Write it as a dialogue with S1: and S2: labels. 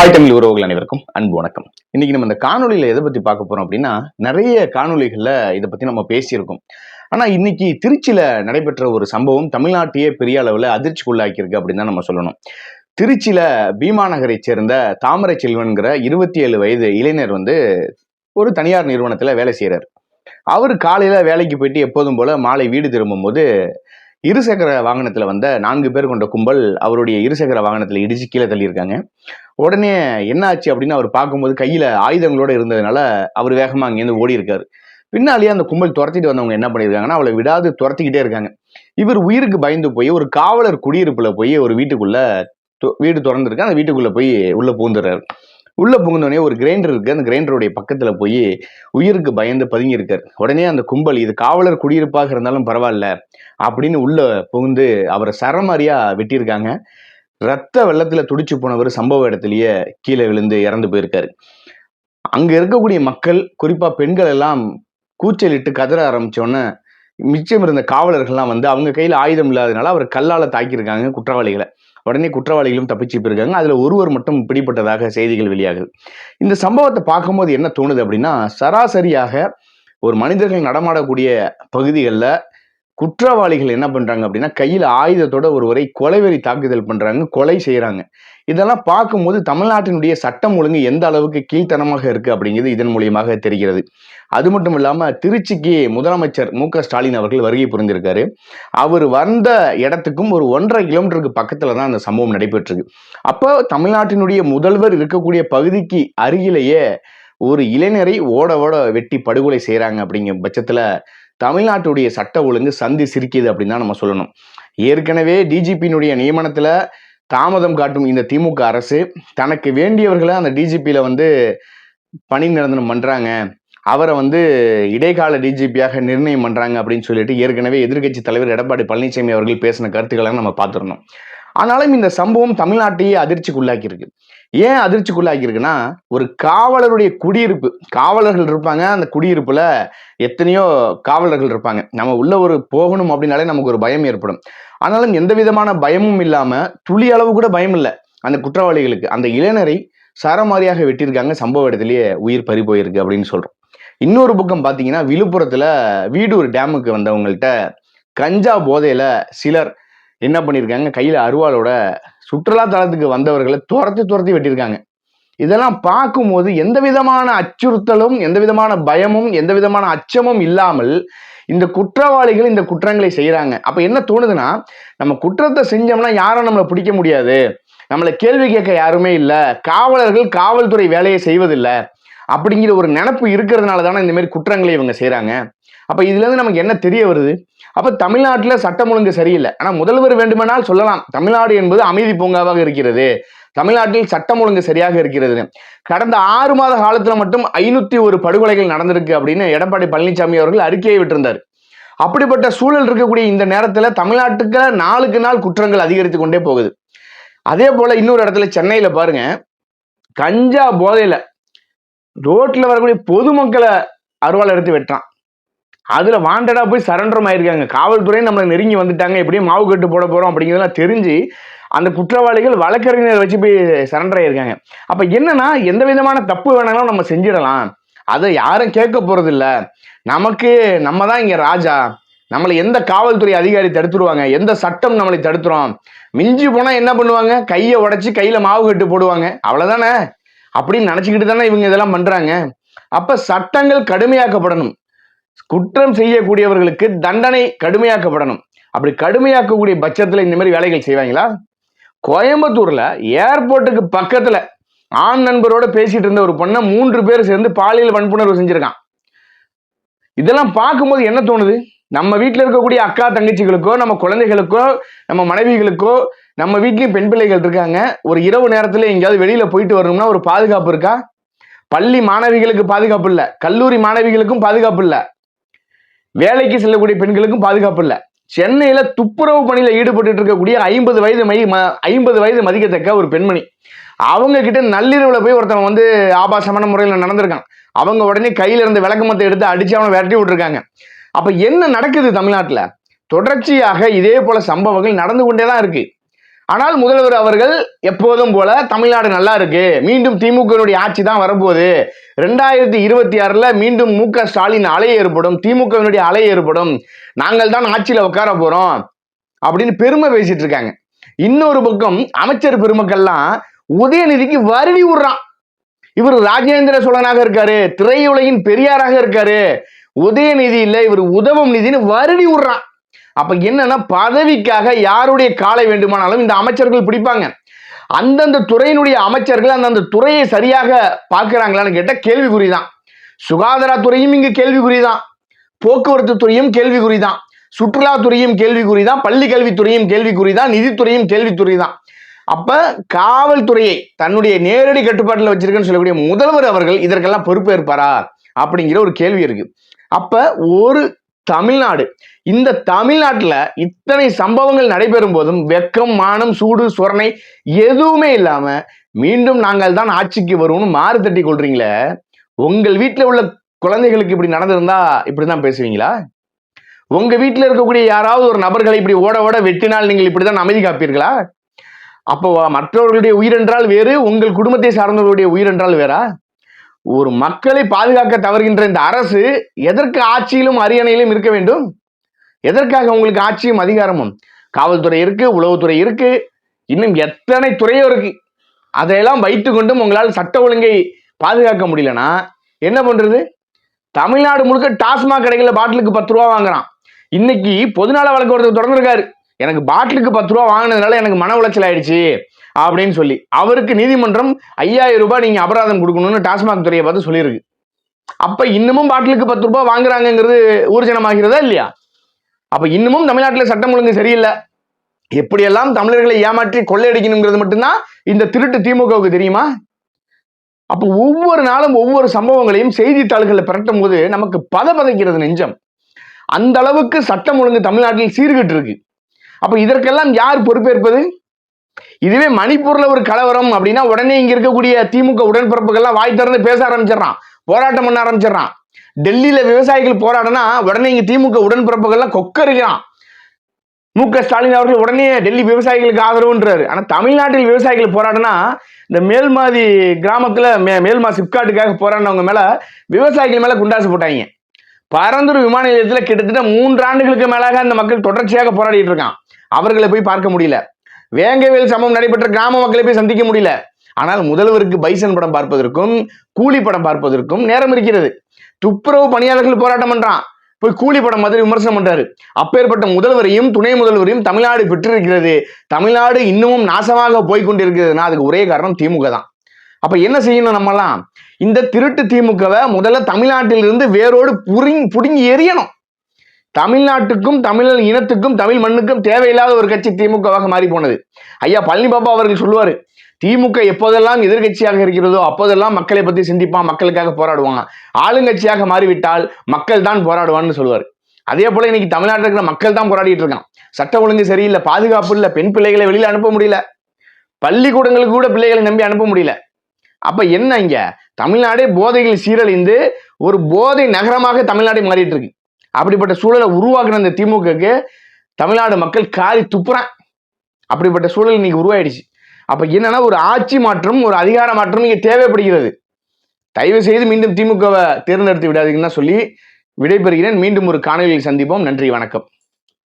S1: தாய் தமிழ் உறவுகள் அனைவருக்கும் அன்பு வணக்கம். இன்னைக்கு நம்ம இந்த காணொலியில எதை பத்தி பார்க்க போறோம் அப்படின்னா நிறைய காணொளிகள்ல இதை பத்தி நம்ம பேசியிருக்கோம். ஆனா இன்னைக்கு திருச்சியில நடைபெற்ற ஒரு சம்பவம் தமிழ்நாட்டையே பெரிய அளவுல அதிர்ச்சிக்குள்ளாக்கியிருக்கு அப்படின்னு தான் நம்ம சொல்லணும். திருச்சியில பீமா நகரை சேர்ந்த தாமரை செல்வன்கிற இருபத்தி ஏழு வயது இளைஞர் வந்து ஒரு தனியார் நிறுவனத்துல வேலை செய்யறாரு அவர் காலையில வேலைக்கு போயிட்டு எப்போதும் போல மாலை வீடு திரும்பும்போது இருசக்கர வாகனத்துல வந்த நான்கு பேர் கொண்ட கும்பல் அவருடைய இருசக்கர வாகனத்துல இடிச்சு கீழே தள்ளியிருக்காங்க. உடனே என்ன ஆச்சு அப்படின்னு அவர் பார்க்கும்போது கையில ஆயுதங்களோட இருந்ததுனால அவர் வேகமா அங்கேருந்து ஓடி இருக்காரு. பின்னாலேயே அந்த கும்பல் துரத்திட்டு வந்தவங்க என்ன பண்ணியிருக்காங்கன்னா அவளை விடாது துரத்திக்கிட்டே இருக்காங்க. இவர் உயிருக்கு பயந்து போய் ஒரு காவலர் குடியிருப்புல போய் ஒரு வீட்டுக்குள்ள து- வீடு திறந்துருக்கு. அந்த வீட்டுக்குள்ள போய் உள்ள பூந்துடுறாரு உள்ள புகுந்தோடனே ஒரு கிரைண்டர் இருக்கு. அந்த கிரைண்டருடைய பக்கத்துல போய் உயிருக்கு பயந்து பதுங்கியிருக்கார். உடனே அந்த கும்பல் இது காவலர் குடியிருப்பாக இருந்தாலும் பரவாயில்ல அப்படின்னு உள்ள புகுந்து அவரை சரமாரியா வெட்டியிருக்காங்க. ரத்த வெள்ளத்தில் துடிச்சு போனவர் சம்பவ இடத்துலயே கீழே விழுந்து இறந்து போயிருக்காரு. அங்க இருக்கக்கூடிய மக்கள் குறிப்பா பெண்கள் எல்லாம் கூச்சலிட்டு கதற ஆரம்பித்தோன்னே மிச்சம் இருந்த காவலர்கள்லாம் வந்து அவங்க கையில் ஆயுதம் இல்லாதனால அவர் கல்லால தாக்கியிருக்காங்க குற்றவாளிகளை. உடனே குற்றவாளிகளும் தப்பிச்சு போயிருக்காங்க. அதுல ஒருவர் மட்டும் பிடிப்பட்டதாக செய்திகள் வெளியாகுது. இந்த சம்பவத்தை பார்க்கும்போது என்ன தோணுது அப்படின்னா சராசரியாக ஒரு மனிதர்கள் நடமாடக்கூடிய பகுதிகளில் குற்றவாளிகள் என்ன பண்ணுறாங்க அப்படின்னா கையில் ஆயுதத்தோட ஒருவரை கொலைவெறி தாக்குதல் பண்ணுறாங்க கொலை செய்கிறாங்க இதெல்லாம் பார்க்கும்போது தமிழ்நாட்டினுடைய சட்டம் ஒழுங்கு எந்த அளவுக்கு கீழ்த்தனமாக இருக்குது அப்படிங்கிறது இதன் மூலியமாக தெரிகிறது. அது மட்டும் இல்லாமல் திருச்சிக்கு முதலமைச்சர் மு ஸ்டாலின் அவர்கள் வருகை புரிந்திருக்காரு. அவர் வந்த இடத்துக்கும் ஒரு ஒன்றரை கிலோமீட்டருக்கு பக்கத்தில் தான் அந்த சம்பவம் நடைபெற்றிருக்கு அப்போ தமிழ்நாட்டினுடைய முதல்வர் இருக்கக்கூடிய பகுதிக்கு அருகிலேயே ஒரு இளைஞரை ஓட ஓட வெட்டி படுகொலை செய்கிறாங்க அப்படிங்கிற பட்சத்தில் தமிழ்நாட்டுடைய சட்ட ஒழுங்கு சந்தி சிரிக்குது அப்படின்னு தான் நம்ம சொல்லணும். ஏற்கனவே டிஜிபியினுடைய நியமனத்தில் தாமதம் காட்டும் இந்த திமுக அரசு தனக்கு வேண்டியவர்களை அந்த டிஜிபியில் வந்து பணி நிரந்தரம் பண்ணுறாங்க அவரை வந்து இடைக்கால டிஜிபியாக நிர்ணயம் பண்ணுறாங்க அப்படின்னு சொல்லிட்டு ஏற்கனவே எதிர்க்கட்சி தலைவர் எடப்பாடி பழனிசாமி அவர்கள் பேசின கருத்துக்களை நம்ம பார்த்துருந்தோம் ஆனாலும் இந்த சம்பவம் தமிழ்நாட்டையே அதிர்ச்சிக்குள்ளாக்கி இருக்கு ஏன் அதிர்ச்சிக்குள்ளாக்கி இருக்குன்னா ஒரு காவலருடைய குடியிருப்பு காவலர்கள் இருப்பாங்க அந்த குடியிருப்புல எத்தனையோ காவலர்கள் இருப்பாங்க. நம்ம உள்ள ஒரு போகணும் அப்படின்னாலே நமக்கு ஒரு பயம் ஏற்படும். ஆனாலும் எந்த விதமான பயமும் இல்லாம துளி அளவு கூட பயம் இல்லை அந்த குற்றவாளிகளுக்கு. அந்த இளைஞரை சரமாரியாக வெட்டியிருக்காங்க சம்பவ இடத்துலயே உயிர் பறி போயிருக்கு அப்படின்னு சொல்றோம். இன்னொரு பக்கம் பார்த்தீங்கன்னா விழுப்புரத்துல வீடூர் டேமுக்கு வந்தவங்கள்ட்ட கஞ்சா போதையில சிலர் என்ன பண்ணியிருக்காங்க கையில் அருவாளோட சுற்றுலா தலத்துக்கு வந்தவர்களை துரத்தி துரத்தி வெட்டியிருக்காங்க இதெல்லாம் பார்க்கும்போது எந்த விதமான அச்சுறுத்தலும் எந்த விதமான பயமும் எந்த விதமான அச்சமும் இல்லாமல் இந்த குற்றவாளிகள் இந்த குற்றங்களை செய்கிறாங்க அப்போ என்ன தோணுதுன்னா நம்ம குற்றத்தை செஞ்சோம்னா யாரும் நம்மளை பிடிக்க முடியாது. நம்மளை கேள்வி கேட்க யாருமே இல்லை. காவலர்கள் காவல்துறை வேலையை செய்வதில்லை. அப்படிங்கிற ஒரு நினப்பு இருக்கிறதுனால தானே இந்த மாதிரி குற்றங்களை இவங்க செய்கிறாங்க அப்போ இதுலேருந்து நமக்கு என்ன தெரிய வருது? அப்போ தமிழ்நாட்டில் சட்டம் ஒழுங்கு சரியில்லை. ஆனால் முதல்வர் வேண்டுமானால் சொல்லலாம். தமிழ்நாடு என்பது அமைதி பூங்காவாக இருக்கிறது. தமிழ்நாட்டில் சட்டம் ஒழுங்கு சரியாக இருக்கிறது கடந்த ஆறு மாத காலத்துல மட்டும் ஐநூத்தி ஒரு படுகொலைகள் நடந்திருக்கு அப்படின்னு எடப்பாடி பழனிசாமி அவர்கள் அறிக்கையை விட்டிருந்தார். அப்படிப்பட்ட சூழல் இருக்கக்கூடிய இந்த நேரத்துல தமிழ்நாட்டுக்கு நாளுக்கு நாள் குற்றங்கள் அதிகரித்து கொண்டே போகுது. அதே போல இன்னொரு இடத்துல சென்னையில பாருங்க. கஞ்சா போதையில ரோட்டில் வரக்கூடிய பொதுமக்களை அருவாள் எடுத்து வெட்டுறான். அதில் வாண்டடாக போய் சரண்டரம் ஆயிருக்காங்க காவல்துறை நம்மளை நெருங்கி வந்துட்டாங்க. எப்படியும் மாவு கட்டு போட போகிறோம் அப்படிங்கிறதெல்லாம் தெரிஞ்சு அந்த குற்றவாளிகள் வழக்கறிஞர் வச்சு போய் சரண்டர் ஆயிருக்காங்க அப்போ என்னன்னா எந்த விதமான தப்பு வேணாலும் நம்ம செஞ்சிடலாம். அதை யாரும் கேட்க போகிறதில்ல நமக்கு நம்ம தான் இங்கே ராஜா. நம்மளை எந்த காவல்துறை அதிகாரி தடுத்துருவாங்க? எந்த சட்டம் நம்மளை தடுத்துரும்? மிஞ்சி போனால் என்ன பண்ணுவாங்க? கையை உடச்சி கையில் மாவு கட்டு போடுவாங்க. அவ்வளோதானே அப்படின்னு நினச்சிக்கிட்டு தானே இவங்க இதெல்லாம் பண்ணுறாங்க அப்போ சட்டங்கள் கடுமையாக்கப்படணும். குற்றம் செய்யக்கூடியவர்களுக்கு தண்டனை கடுமையாக்கப்படணும். அப்படி கடுமையாக்கக்கூடிய பட்சத்துல இந்த மாதிரி வேலைகள் செய்வாங்களா? கோயம்புத்தூர்ல ஏர்போர்ட்டுக்கு பக்கத்துல ஆண் நண்பரோட பேசிட்டு இருந்த ஒரு பொண்ணை மூன்று பேர் சேர்ந்து பாலியல் வன்புணர்வு செஞ்சிருக்கான். இதெல்லாம் பார்க்கும்போது என்ன தோணுது? நம்ம வீட்டில் இருக்கக்கூடிய அக்கா தங்கச்சிகளுக்கோ நம்ம குழந்தைகளுக்கோ நம்ம மனைவிகளுக்கோ நம்ம வீட்லேயும் பெண் பிள்ளைகள் இருக்காங்க. ஒரு இரவு நேரத்துல எங்கேயாவது வெளியில போயிட்டு வரணும்னா ஒரு பாதுகாப்பு இருக்கா? பள்ளி மாணவிகளுக்கு பாதுகாப்பு இல்லை. கல்லூரி மாணவிகளுக்கும் பாதுகாப்பு இல்லை. வேலைக்கு செல்லக்கூடிய பெண்களுக்கும் பாதுகாப்பு இல்லை. சென்னையில துப்புரவு பணியில ஈடுபட்டு இருக்கக்கூடிய ஐம்பது வயது மை ஐம்பது வயது மதிக்கத்தக்க ஒரு பெண்மணி. அவங்க கிட்ட நள்ளிரவுல போய் ஒருத்தன் வந்து ஆபாசமான முறையில் நடந்திருக்கான். அவங்க உடனே கையில இருந்து விளக்கமத்தை எடுத்து அடிச்சு அவனை விரட்டி விட்டுருக்காங்க. அப்ப என்ன நடக்குது தமிழ்நாட்டுல? தொடர்ச்சியாக இதே போல சம்பவங்கள் நடந்து கொண்டே தான் இருக்கு. ஆனால் முதல்வர் அவர்கள் எப்போதும் போல தமிழ்நாடு நல்லா இருக்கு. மீண்டும் திமுகவினுடைய ஆட்சி தான் வரப்போகுது. ரெண்டாயிரத்தி இருபத்தி ஆறுல மீண்டும் மு க ஸ்டாலின் அலை ஏற்படும். திமுகவினுடைய அலை ஏற்படும். நாங்கள் தான் ஆட்சியில உட்கார போறோம். அப்படின்னு பெருமை பேசிட்டு இருக்காங்க. இன்னொரு பக்கம் அமைச்சர் பெருமக்கள்லாம் உதயநிதிக்கு வருடி விடுறான். இவர் ராஜேந்திர சோழனாக இருக்காரு. திரையுலகின் பெரியாராக இருக்காரு. உதயநிதி இல்ல இவர் உதவும் நிதின்னு வருடி விடுறான். அப்ப என்னன்னா பதவிக்காக யாருடைய காலை வேண்டுமானாலும் இந்த அமைச்சர்கள் பிடிப்பாங்க. அந்தந்த துறையினுடைய அமைச்சர்கள் அந்தந்த துறையை சரியாக பார்க்குறாங்களான்னு கேட்டால் கேள்விக்குறி கேள்விக்குறிதான் சுகாதாரத்துறையும் இங்கு கேள்விக்குறிதான். போக்குவரத்து துறையும் கேள்விக்குறிதான். சுற்றுலாத்துறையும் கேள்விக்குறிதான். பள்ளி கல்வித்துறையும் கேள்விக்குறிதான். நிதித்துறையும் கேள்வித்துறைதான் அப்ப காவல்துறையை தன்னுடைய நேரடி கட்டுப்பாட்டில் வச்சிருக்கேன்னு சொல்லக்கூடிய முதல்வர் அவர்கள் இதற்கெல்லாம் பொறுப்பேற்பாரா அப்படிங்கிற ஒரு கேள்வி இருக்கு. அப்ப ஒரு தமிழ்நாடு. இந்த தமிழ்நாட்டுல இத்தனை சம்பவங்கள் நடைபெறும் போதும் வெக்கம் மானம் சூடு சுரணை எதுவுமே இல்லாம மீண்டும் நாங்கள் தான் ஆட்சிக்கு வருவோம்னு மாறு தட்டி கொள்றீங்களே. உங்கள் வீட்டில் உள்ள குழந்தைகளுக்கு இப்படி நடந்திருந்தா இப்படிதான் பேசுவீங்களா? உங்க வீட்டில் இருக்கக்கூடிய யாராவது ஒரு நபர்களை இப்படி ஓட ஓட வெட்டினால் நீங்கள் இப்படிதான் அமைதி காப்பீர்களா? அப்போ மற்றவர்களுடைய உயிரென்றால் வேறு உங்கள் குடும்பத்தை சார்ந்தவர்களுடைய உயிரென்றால் வேறா? ஒரு மக்களை பாதுகாக்க தவறுகின்ற இந்த அரசு எதற்கு ஆட்சியிலும் அரியணையிலும் இருக்க வேண்டும்? எதற்காக உங்களுக்கு ஆட்சியும் அதிகாரமும்? காவல்துறை இருக்கு உளவுத்துறை இருக்கு. இன்னும் எத்தனை துறையும் இருக்கு. அதையெல்லாம் வைத்துக்கொண்டும் உங்களால் சட்ட ஒழுங்கை பாதுகாக்க முடியலனா என்ன பண்றது? தமிழ்நாடு முழுக்க டாஸ்மாக் கடைகளில் பாட்டிலுக்கு பத்து ரூபா வாங்குறான். இன்னைக்கு பொதுநல வழக்கு ஒருத்தர் தொடர்ந்துருக்காரு. எனக்கு பாட்டிலுக்கு பத்து ரூபா வாங்கினதுனால எனக்கு மன உளைச்சல் ஆயிடுச்சு. அப்படின்னு சொல்லி. அவருக்கு நீதிமன்றம் ஐயாயிரம் ரூபாய் நீங்க அபராதம் கொடுக்கணும்னு டாஸ்மாக் துறையை பார்த்து சொல்லியிருக்கு. அப்ப இன்னமும் பாட்டிலுக்கு பத்து ரூபாய் வாங்குறாங்கங்கிறது ஊர்ஜனமாகிறதா இல்லையா? அப்ப இன்னமும் தமிழ்நாட்டில் சட்டம் ஒழுங்கு சரியில்லை. எப்படியெல்லாம் தமிழர்களை ஏமாற்றி கொள்ளையடிக்கணுங்கிறது மட்டும்தான் இந்த திருட்டு திமுகவுக்கு தெரியுமா? அப்போ ஒவ்வொரு நாளும் ஒவ்வொரு சம்பவங்களையும் செய்தித்தாள்களில் பிரட்டும் போது நமக்கு பத பதைக்கிறது நெஞ்சம். அந்த அளவுக்கு சட்டம் ஒழுங்கு தமிழ்நாட்டில் சீர்கிட்டு இருக்கு அப்ப இதற்கெல்லாம் யார் பொறுப்பேற்பது? இதுவே மணிப்பூர்ல ஒரு கலவரம் அப்படின்னா உடனே இங்க இருக்கக்கூடிய திமுக உடன்பிறப்புகள்லாம் வாய் திறந்து பேச ஆரம்பிச்சிடறான். போராட்டம் பண்ண ஆரம்பிச்சிடறான். டெல்லியில விவசாயிகள் போராடினா உடனே இங்க திமுக உடன்பிறப்புகள்லாம் கொக்கரிக்கிறான். மு க ஸ்டாலின் அவர்கள் உடனே டெல்லி விவசாயிகளுக்கு ஆதரவுன்றாரு. ஆனா தமிழ்நாட்டில் விவசாயிகள் போராடினா இந்த மேல்மாதி கிராமத்துல மே மேல்மா சிப்காட்டுக்காக போராடினவங்க மேல விவசாயிகள் மேல குண்டாசு போட்டாங்க. பரந்தூர் விமான நிலையத்துல கிட்டத்தட்ட மூன்று ஆண்டுகளுக்கு மேலாக அந்த மக்கள் தொடர்ச்சியாக போராடிட்டு இருக்கான். அவர்களை போய் பார்க்க முடியல. வேங்கவேல் சமம் நடைபெற்ற கிராம மக்களை போய் சந்திக்க முடியல. ஆனால் முதல்வருக்கு பைசன் படம் பார்ப்பதற்கும் கூலி படம் பார்ப்பதற்கும் நேரம் இருக்கிறது. துப்புரவு பணியாளர்கள் போராட்டம் பண்றான். போய் கூலி படம் மாதிரி விமர்சனம் பண்றாரு. அப்பேற்பட்ட முதல்வரையும் துணை முதல்வரையும் தமிழ்நாடு பெற்றிருக்கிறது தமிழ்நாடு இன்னமும் நாசமாக போய் கொண்டிருக்கிறதுனா அதுக்கு ஒரே காரணம் திமுக தான். அப்ப என்ன செய்யணும் நம்மலாம் இந்த திருட்டு திமுகவை முதல்ல தமிழ்நாட்டிலிருந்து வேரோடு புரிங் புடுங்கி எரியணும் தமிழ்நாட்டுக்கும் தமிழ் இனத்துக்கும் தமிழ் மண்ணுக்கும் தேவையில்லாத ஒரு கட்சி திமுகவாக மாறி போனது. ஐயா பழனி பாபா அவர்கள் சொல்லுவார் திமுக எப்போதெல்லாம் எதிர்கட்சியாக இருக்கிறதோ அப்போதெல்லாம் மக்களை பத்தி சிந்திப்பான் மக்களுக்காக போராடுவாங்க ஆளுங்கட்சியாக மாறிவிட்டால் மக்கள் தான் போராடுவான்னு சொல்லுவார். அதே போல இன்னைக்கு தமிழ்நாட்டில் இருக்கிற மக்கள் தான் போராடிட்டு இருக்கான். சட்ட ஒழுங்கு சரியில்லை பாதுகாப்பு இல்லை பெண் பிள்ளைகளை வெளியில அனுப்ப முடியல. பள்ளிக்கூடங்களுக்கு கூட பிள்ளைகளை நம்பி அனுப்ப முடியல. அப்ப என்ன இங்க? தமிழ்நாடே போதைகள் சீரழிந்து ஒரு போதை நகரமாக தமிழ்நாடு மாறிட்டு இருக்கு. அப்படிப்பட்ட சூழலை உருவாக்குன இந்த திமுகக்கு தமிழ்நாடு மக்கள் காரி துப்புறான் அப்படிப்பட்ட சூழல் இன்னைக்கு உருவாயிடுச்சு. அப்ப என்னன்னா ஒரு ஆட்சி மாற்றம் ஒரு அதிகார மாற்றம் இங்க தேவைப்படுகிறது. தயவு செய்து மீண்டும் திமுகவை தேர்ந்தெடுத்து விடாதீங்கன்னா சொல்லி விடைபெறுகிறேன். மீண்டும் ஒரு காணொலியில் சந்திப்போம். நன்றி வணக்கம்.